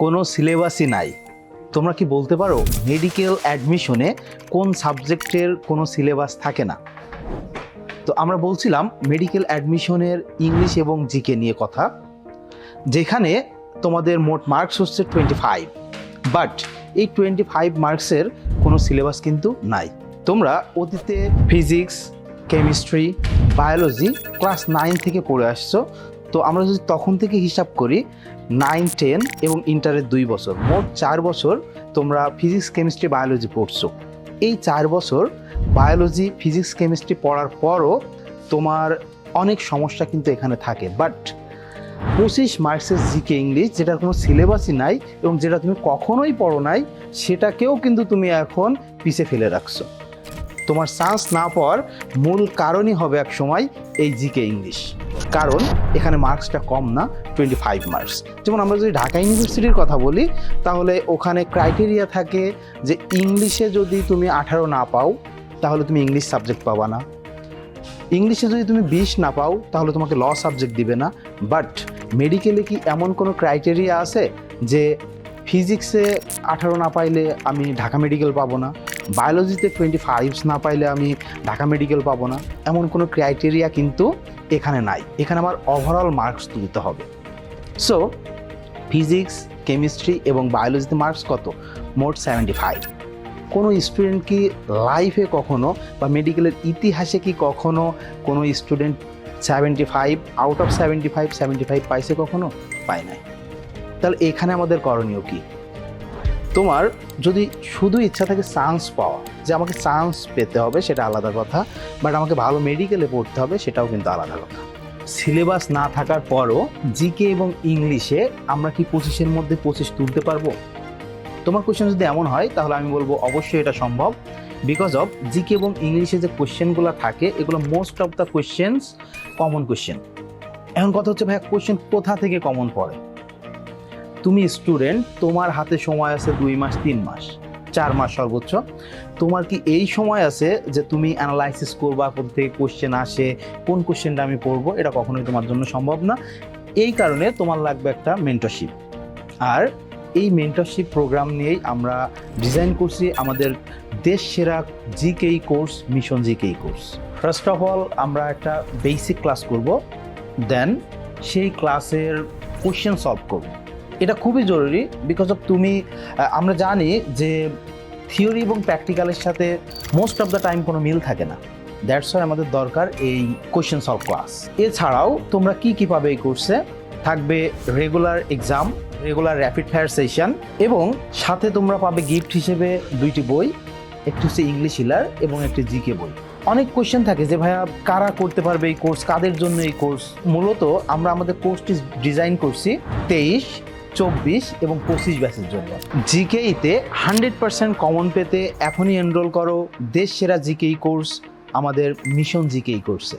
কোনো সিলেবাসই নাই। তোমরা কি বলতে পারো মেডিকেল অ্যাডমিশনে কোন সাবজেক্টের কোনো সিলেবাস থাকে না? তো আমরা বলছিলাম মেডিকেল অ্যাডমিশনের ইংলিশ এবং জিকে নিয়ে কথা, যেখানে তোমাদের মোট মার্কস হচ্ছে টোয়েন্টি ফাইভ বাট এই টোয়েন্টি ফাইভ মার্কসের কোনো সিলেবাস কিন্তু নাই। তোমরা অতীতে physics chemistry biology class nine থেকে পড়ে আসছো তো আমরা যদি তখন থেকে হিসাব করি নাইন টেন এবং ইন্টারের দুই বছর, মোট চার বছর তোমরা ফিজিক্স কেমিস্ট্রি বায়োলজি পড়ছো। এই চার বছর বায়োলজি ফিজিক্স কেমিস্ট্রি পড়ার পরও তোমার অনেক সমস্যা কিন্তু এখানে থাকে। বাট পঁচিশ মার্কসের জিকে ইংলিশ যেটার কোনো সিলেবাসই নাই এবং যেটা তুমি কখনোই পড়ো নাই, সেটাকেও কিন্তু তুমি এখন পিছে ফেলে রাখছো। তোমার চান্স না পাওয়ার মূল কারণই হবে এক সময় এই জিকে ইংলিশ কারণ এখানে মার্কসটা কম না টোয়েন্টি ফাইভ মার্কস যেমন আমরা যদি ঢাকা ইউনিভার্সিটির কথা বলি, তাহলে ওখানে ক্রাইটেরিয়া থাকে যে ইংলিশে যদি তুমি আঠারো না পাও, তাহলে তুমি ইংলিশ সাবজেক্ট পাবা না। ইংলিশে যদি তুমি বিশ না পাও, তাহলে তোমাকে ল সাবজেক্ট দিবে না। বাট মেডিকেলে কি এমন কোনো ক্রাইটেরিয়া আছে যে ফিজিক্সে আঠারো না পাইলে আমি ঢাকা মেডিকেল পাবো না? বায়োলজিতে টোয়েন্টি ফাইভস না পাইলে আমি ঢাকা মেডিকেল পাবো না। এমন কোনো ক্রাইটেরিয়া কিন্তু এখানে নাই। এখানে আমার ওভারঅল মার্কস তুলতে হবে। সো ফিজিক্স কেমিস্ট্রি এবং বায়োলজিতে মার্কস কত? মোট সেভেন্টি ফাইভ কোনো স্টুডেন্ট কি লাইফে কখনো বা মেডিকেলের ইতিহাসে কি কখনো কোনো student seventy five out of seventy five seventy five পাইছে কখনো? পায় নাই। তাহলে এখানে আমাদের করণীয় কি? তোমার যদি শুধু ইচ্ছা থাকে চান্স পাওয়া, যে আমাকে চান্স পেতে হবে সেটা আলাদা কথা বাট আমাকে ভালো মেডিকেলে পড়তে হবে সেটাও কিন্তু আলাদা কথা। সিলেবাস না থাকার পরও জিকে এবং ইংলিশে আমরা কি পঁচিশের মধ্যে পঁচিশ তুলতে পারব? তোমার কোয়েশ্চেন যদি এমন হয়, তাহলে আমি বলব অবশ্যই এটা সম্ভব। বিকজ অফ জিকে এবং ইংলিশে যে কোয়েশ্চেনগুলো থাকে, এগুলো most of the questions common question এখন কথা হচ্ছে ভাইয়া কোয়েশ্চেন কোথা থেকে কমন পড়ে? তুমি স্টুডেন্ট তোমার হাতে সময় আছে দুই মাস, তিন মাস, চার মাস সর্বোচ্চ। তোমার কি এই সময় আছে যে তুমি অ্যানালাইসিস করবা, কোথা থেকে কোশ্চেন আসে, কোন কোশ্চেনটা আমি পড়ব, এটা কখনোই তোমার জন্য সম্ভব না। এই কারণে তোমার লাগবে একটা মেন্টরশিপ আর এই মেন্টরশিপ প্রোগ্রাম নিয়েই আমরা ডিজাইন করছি আমাদের দেশ সেরা GK course mission GK course first of all আমরা একটা বেসিক ক্লাস করব দেন সেই ক্লাসের কোশ্চেন সলভ করব। এটা খুবই জরুরি বিকজ অফ তুমি আমরা জানি যে থিওরি এবং প্র্যাকটিক্যালের সাথে মোস্ট অফ দ্য টাইম কোনো মিল থাকে না। দ্যাটস ওয়াই আমাদের দরকার এই কোয়েশ্চেন সলভ ক্লাস এছাড়াও তোমরা কি কী পাবে এই কোর্সে থাকবে regular exam regular rapid fire session এবং সাথে তোমরা পাবে গিফট হিসেবে দুইটি বই, একটি হচ্ছে ইংলিশ হিলার এবং একটি জিকে বই। অনেক কোয়েশ্চেন থাকে যে ভাইয়া কারা করতে পারবে এই কোর্স কাদের জন্য এই কোর্স মূলত আমরা আমাদের কোর্সটি ডিজাইন করছি তেইশ চব্বিশ এবং পঁচিশ ব্যাচের জন্য। জিকেইতে হান্ড্রেড পার্সেন্ট কমন পেতে এখনই এনরোল করো। দেশ সেরা জিকেই কোর্স আমাদের মিশন জিকেই কোর্সে